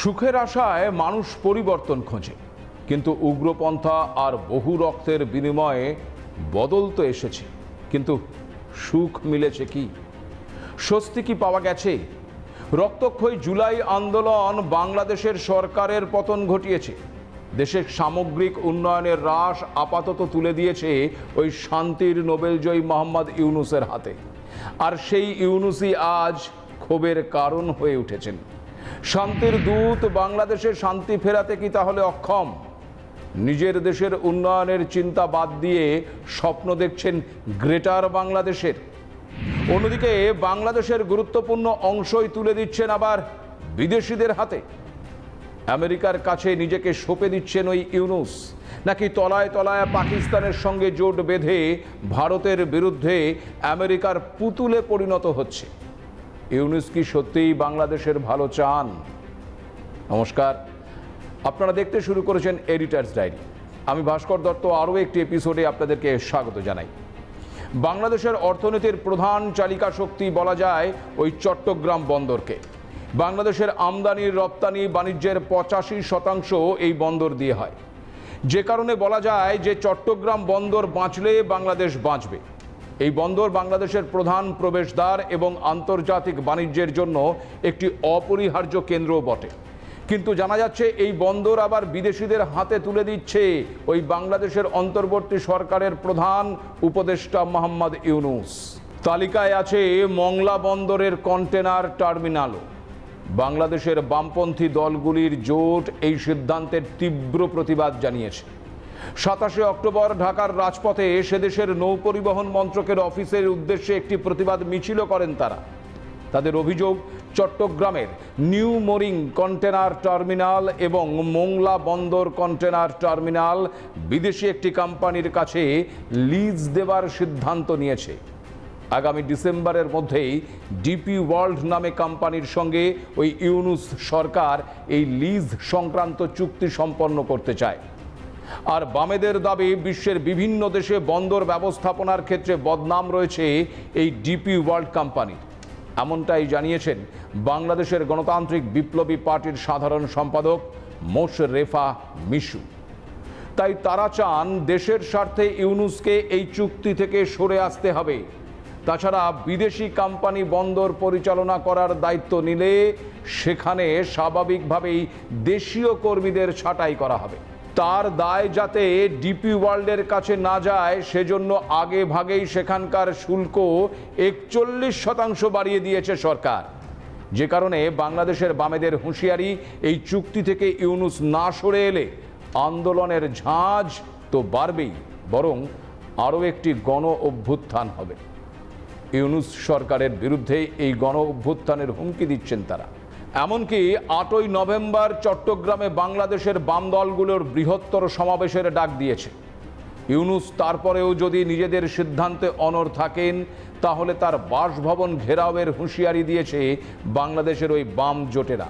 সুখের আশায় মানুষ পরিবর্তন খোঁজে। কিন্তু উগ্রপন্থা আর বহু রক্তের বিনিময়ে বদল তো এসেছে। কিন্তু সুখ মিলেছে কি? স্বস্তি কি পাওয়া গেছে? রক্তক্ষয়ী জুলাই আন্দোলন বাংলাদেশের সরকারের পতন ঘটিয়েছে। দেশের সামগ্রিক উন্নয়নের হ্রাস আপাতত তুলে দিয়েছে ওই শান্তির নোবেলজয়ী মোহাম্মদ ইউনুসের হাতে। আর সেই ইউনুসই আজ ক্ষোভের কারণ হয়ে উঠেছেন। শান্তির দূত বাংলাদেশে শান্তি ফেরাতে কি তাহলে অক্ষম? নিজের দেশের উন্নয়নের চিন্তা বাদ দিয়ে স্বপ্ন দেখছেন গ্রেটার বাংলাদেশের। অন্যদিকে বাংলাদেশের গুরুত্বপূর্ণ অংশই তুলে দিচ্ছেন আবার বিদেশিদের হাতে। আমেরিকার কাছে নিজেকে সঁপে দিচ্ছেন ওই ইউনুস। নাকি তলায় তলায় পাকিস্তানের সঙ্গে জোট বেঁধে ভারতের বিরুদ্ধে আমেরিকার পুতুলে পরিণত হচ্ছে? ইউনুস কি সত্যিই বাংলাদেশের ভালো চান? নমস্কার। আপনারা দেখতে শুরু করেছেন এডিটার্স ডায়েরি আমি ভাস্কর দত্ত, আরও একটি এপিসোডে আপনাদেরকে স্বাগত জানাই। বাংলাদেশের অর্থনীতির প্রধান চালিকা শক্তি বলা যায় ওই চট্টগ্রাম বন্দরকে। বাংলাদেশের আমদানি রপ্তানি বাণিজ্যের পঁচাশি শতাংশ এই বন্দর দিয়ে হয়। যে কারণে বলা যায় যে চট্টগ্রাম বন্দর বাঁচলে বাংলাদেশ বাঁচবে। এই বন্দর বাংলাদেশের প্রধান প্রবেশদ্বার এবং আন্তর্জাতিক বাণিজ্যের জন্য একটি অপরিহার্য কেন্দ্রও বটে। কিন্তু জানা যাচ্ছে এই বন্দর আবার বিদেশিদের হাতে তুলে দিচ্ছে ওই বাংলাদেশের অন্তর্বর্তী সরকারের প্রধান উপদেষ্টা মোহাম্মদ ইউনুস। তালিকায় আছে মংলা বন্দরের কন্টেনার টার্মিনালও বাংলাদেশের বামপন্থী দলগুলির জোট এই সিদ্ধান্তের তীব্র প্রতিবাদ জানিয়েছে। সাতাশে অক্টোবর ঢাকার রাজপথে সেদেশের নৌপরিবহন মন্ত্রকের অফিসের উদ্দেশ্যে একটি প্রতিবাদ মিছিলও করেন তারা। তাদের অভিযোগ, চট্টগ্রামের নিউ মোরিং কন্টেনার টার্মিনাল এবং মোংলা বন্দর কন্টেনার টার্মিনাল বিদেশি একটি কোম্পানির কাছে লিজ দেওয়ার সিদ্ধান্ত নিয়েছে। আগামী ডিসেম্বরের মধ্যেই ডিপি ওয়ার্ল্ড নামে কোম্পানির সঙ্গে ওই ইউনুস সরকার এই লিজ সংক্রান্ত চুক্তি সম্পন্ন করতে চায়। আর বামেদের দাবি, বিশ্বের বিভিন্ন দেশে বন্দর ব্যবস্থাপনার ক্ষেত্রে বদনাম রয়েছে এই ডিপি ওয়ার্ল্ড কোম্পানির এমনটাই জানিয়েছেন বাংলাদেশের গণতান্ত্রিক বিপ্লবী পার্টির সাধারণ সম্পাদক মোশরেফা মিশু। তাই তারা চান দেশের স্বার্থে ইউনুসকে এই চুক্তি থেকে সরে আসতে হবে। তাছাড়া বিদেশি কোম্পানি বন্দর পরিচালনা করার দায়িত্ব নিলে সেখানে স্বাভাবিকভাবেই দেশীয় কর্মীদের ছাঁটাই করা হবে। তার দায় যাতে ডিপি ওয়ার্ল্ডের কাছে না যায়, সেজন্য আগে ভাগেই সেখানকার শুল্ক একচল্লিশ শতাংশ বাড়িয়ে দিয়েছে সরকার। যে কারণে বাংলাদেশের বামেদের হুঁশিয়ারি, এই চুক্তি থেকে ইউনুস না সরে এলে আন্দোলনের ঝাঁজ তো বাড়বেই, বরং আরও একটি গণ অভ্যুত্থান হবে। ইউনুস সরকারের বিরুদ্ধে এই গণ অভ্যুত্থানের হুমকি দিচ্ছেন তারা। এমনকি আটই নভেম্বর চট্টগ্রামে বাংলাদেশের বাম দলগুলোর বৃহত্তর সমাবেশের ডাক দিয়েছে। ইউনুস তারপরেও যদি নিজেদের সিদ্ধান্তে অনর থাকেন, তাহলে তার বাসভবন ঘেরাওয়ের হুঁশিয়ারি দিয়েছে বাংলাদেশের ওই বাম জোটেরা।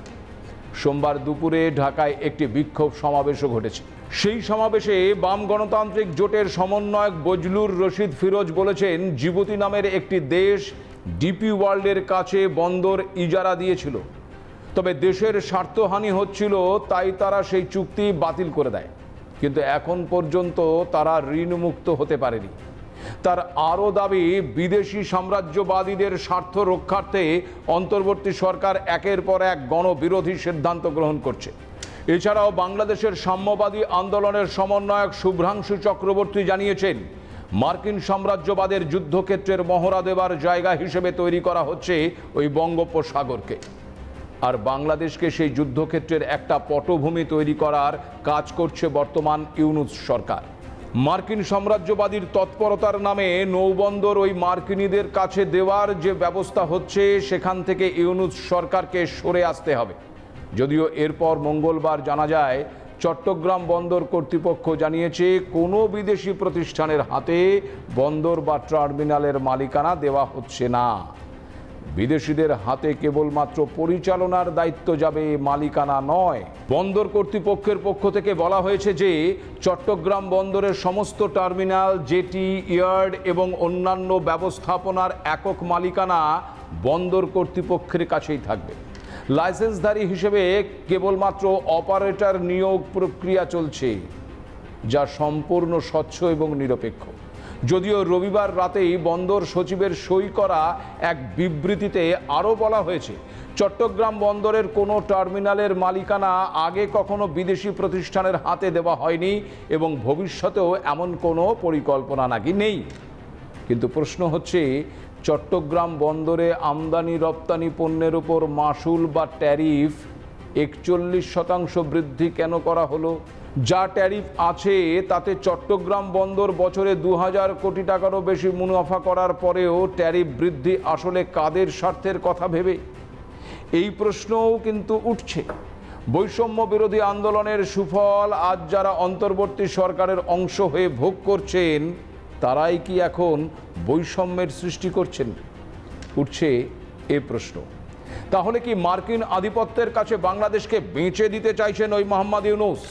সোমবার দুপুরে ঢাকায় একটি বিক্ষোভ সমাবেশও ঘটেছে। সেই সমাবেশে বাম গণতান্ত্রিক জোটের সমন্বয়ক বজলুর রশিদ ফিরোজ বলেছেন, জিবুতি নামের একটি দেশ ডিপি ওয়ার্ল্ডের কাছে বন্দর ইজারা দিয়েছিল। তবে দেশের স্বার্থহানি হচ্ছিল, তাই তারা সেই চুক্তি বাতিল করে দেয়। কিন্তু এখন পর্যন্ত তারা ঋণমুক্ত হতে পারেনি। তার আরও দাবি, বিদেশি সাম্রাজ্যবাদীদের স্বার্থ রক্ষার্থে অন্তর্বর্তী সরকার একের পর এক গণবিরোধী সিদ্ধান্ত গ্রহণ করছে। এছাড়াও বাংলাদেশের সাম্যবাদী আন্দোলনের সমন্বয়ক শুভ্রাংশু চক্রবর্তী জানিয়েছেন, মার্কিন সাম্রাজ্যবাদের যুদ্ধক্ষেত্রের মহড়া দেবার জায়গা হিসেবে তৈরি করা হচ্ছে ওই বঙ্গোপসাগরকে। আর বাংলাদেশকে সেই যুদ্ধক্ষেত্রের একটা পটভূমি তৈরি করার কাজ করছে বর্তমান ইউনুস সরকার। মার্কিন সাম্রাজ্যবাদীর তৎপরতার নামে নৌবন্দর ওই মার্কিনীদের কাছে দেওয়ার যে ব্যবস্থা হচ্ছে, সেখান থেকে ইউনুস সরকারকে সরে আসতে হবে। যদিও এরপর মঙ্গলবার জানা যায়, চট্টগ্রাম বন্দর কর্তৃপক্ষ জানিয়েছে, কোনো বিদেশি প্রতিষ্ঠানের হাতে বন্দর বা টার্মিনালের মালিকানা দেওয়া হচ্ছে না। বিদেশিদের হাতে কেবলমাত্র পরিচালনার দায়িত্ব যাবে মালিকানা নয়। বন্দর কর্তৃপক্ষের পক্ষ থেকে বলা হয়েছে যে, চট্টগ্রাম বন্দরের সমস্ত টার্মিনাল, জেটি, ইয়ার্ড এবং অন্যান্য ব্যবস্থাপনার একক মালিকানা বন্দর কর্তৃপক্ষের কাছেই থাকবে। লাইসেন্সধারী হিসেবে কেবলমাত্র অপারেটর নিয়োগ প্রক্রিয়া চলছে, যা সম্পূর্ণ স্বচ্ছ এবং নিরপেক্ষ। যদিও রবিবার রাতেই বন্দর সচিবের সই করা এক বিবৃতিতে আরও বলা হয়েছে, চট্টগ্রাম বন্দরের কোনো টার্মিনালের মালিকানা আগে কখনো বিদেশি প্রতিষ্ঠানের হাতে দেওয়া হয়নি এবং ভবিষ্যতেও এমন কোনো পরিকল্পনা নাকি নেই। কিন্তু প্রশ্ন হচ্ছে, চট্টগ্রাম বন্দরে আমদানি রপ্তানি পণ্যের উপর মাসুল বা ট্যারিফ একচল্লিশ শতাংশ বৃদ্ধি কেন করা হলো? যা ট্যারিফ আছে, তাতে চট্টগ্রাম বন্দর বছরে দু হাজার কোটি টাকারও বেশি মুনাফা করার পরেও ট্যারিফ বৃদ্ধি আসলে কাদের স্বার্থের কথা ভেবে? এই প্রশ্নও কিন্তু উঠছে। বৈষম্য বিরোধী আন্দোলনের সুফল আজ যারা অন্তর্বর্তী সরকারের অংশ হয়ে ভোগ করছেন, তারাই কি এখন বৈষম্যের সৃষ্টি করছেন? উঠছে এ প্রশ্ন। তাহলে কি মার্কিন আধিপত্যের কাছে বাংলাদেশকে বেঁচে দিতে চাইছেন ওই মোহাম্মদ ইউনুস?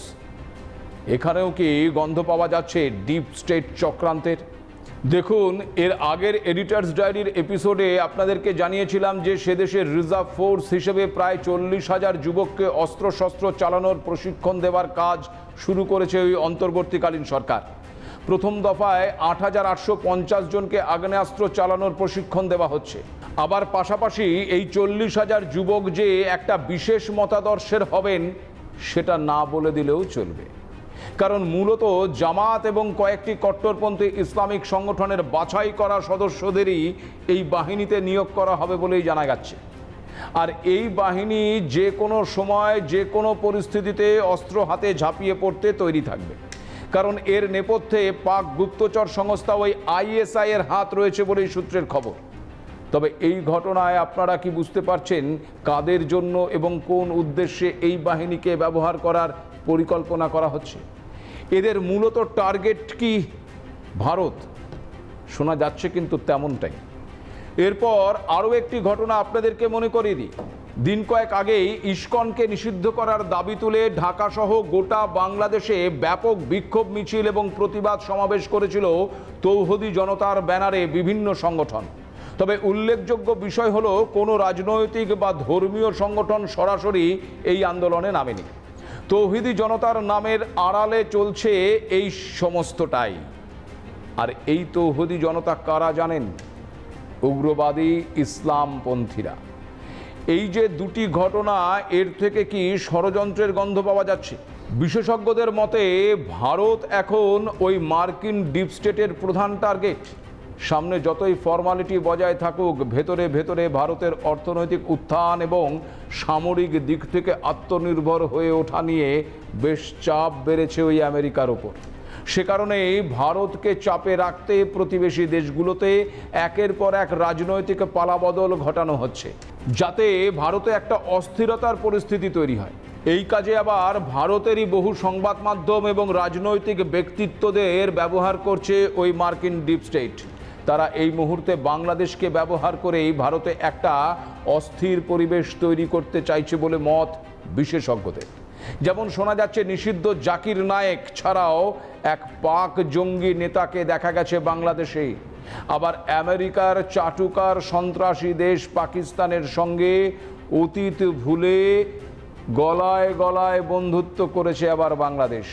এখানেও কি গন্ধ পাওয়া যাচ্ছে ডিপ স্টেট চক্রান্তের? দেখুন, এর আগের এডিটার্স ডায়েরির এপিসোডে আপনাদেরকে জানিয়েছিলাম যে সে দেশের রিজার্ভ ফোর্স হিসেবে প্রায় চল্লিশ হাজার যুবককে অস্ত্রশস্ত্র চালানোর প্রশিক্ষণ দেওয়ার কাজ শুরু করেছে ওই অন্তর্বর্তীকালীন সরকার। প্রথম দফায় আট হাজার আটশো পঞ্চাশ জনকে আগ্নেয়াস্ত্র চালানোর প্রশিক্ষণ দেওয়া হচ্ছে। আবার পাশাপাশি এই চল্লিশ হাজার যুবক যে একটা বিশেষ মতাদর্শের হবেন, সেটা না বলে দিলেও চলবে। কারণ মূলত জামাত এবং কয়েকটি কট্টরপন্থী ইসলামিক সংগঠনের বাছাই করা সদস্যদেরই এই বাহিনীতে নিয়োগ করা হবে বলেই জানা যাচ্ছে আর এই বাহিনী যে কোনো সময়, যে কোনো পরিস্থিতিতে অস্ত্র হাতে ঝাঁপিয়ে পড়তে তৈরি থাকবে। কারণ এর নেপথ্যে পাক গুপ্তচর সংস্থা ওই আইএসআই এর হাত রয়েছে বলেই সূত্রের খবর। তবে এই ঘটনায় আপনারা কি বুঝতে পারছেন কাদের জন্য এবং কোন উদ্দেশ্যে এই বাহিনীকে ব্যবহার করার পরিকল্পনা করা হচ্ছে। এদের মূলত টার্গেট কি? ভারত। শোনা যাচ্ছে কিন্তু তেমনটাই। এরপর আরও একটি ঘটনা আপনাদেরকে মনে করিয়ে দিই। দিন কয়েক আগেই ইস্কনকে নিষিদ্ধ করার দাবি তুলে ঢাকাসহ গোটা বাংলাদেশে ব্যাপক বিক্ষোভ মিছিল এবং প্রতিবাদ সমাবেশ করেছিল তৌহদি জনতার ব্যানারে বিভিন্ন সংগঠন। তবে উল্লেখযোগ্য বিষয় হলো, কোনো রাজনৈতিক বা ধর্মীয় সংগঠন সরাসরি এই আন্দোলনে নামেনি। তৌহিদি জনতার নামের আড়ালে চলছে এই সমস্তটাই। আর এই তৌহদি জনতা কারা জানেন? উগ্রবাদী ইসলামপন্থীরা। এই যে দুটি ঘটনা, এর থেকে কি ষড়যন্ত্রের গন্ধ পাওয়া যাচ্ছে? বিশেষজ্ঞদের মতে, ভারত এখন ওই মার্কিন ডিপ স্টেটের প্রধান টার্গেট। সামনে যতই ফর্মালিটি বজায় থাকুক, ভেতরে ভেতরে ভারতের অর্থনৈতিক উত্থান এবং সামরিক দিক থেকে আত্মনির্ভর হয়ে ওঠা নিয়ে বেশ চাপ বেড়েছে ওই আমেরিকার ওপর। সে কারণেই ভারতকে চাপে রাখতে প্রতিবেশী দেশগুলোতে একের পর এক রাজনৈতিক পালাবদল ঘটানো হচ্ছে, যাতে ভারতে একটা অস্থিরতার পরিস্থিতি তৈরি হয়। এই কাজে আবার ভারতেরই বহু সংবাদ মাধ্যম এবং রাজনৈতিক ব্যক্তিত্বদের ব্যবহার করছে ওই মার্কিন ডিপ স্টেট। তারা এই মুহূর্তে বাংলাদেশকে ব্যবহার করেই ভারতে একটা অস্থির পরিবেশ তৈরি করতে চাইছে বলে মত বিশেষজ্ঞদের। যেমন শোনা যাচ্ছে, নিষিদ্ধ জাকির নায়েক ছাড়াও এক পাক জঙ্গি নেতাকে দেখা গেছে বাংলাদেশে আবার আমেরিকার চাটুকার সন্ত্রাসী দেশ পাকিস্তানের সঙ্গে অতীত ভুলে গলায় গলায় বন্ধুত্ব করেছে আবার বাংলাদেশ।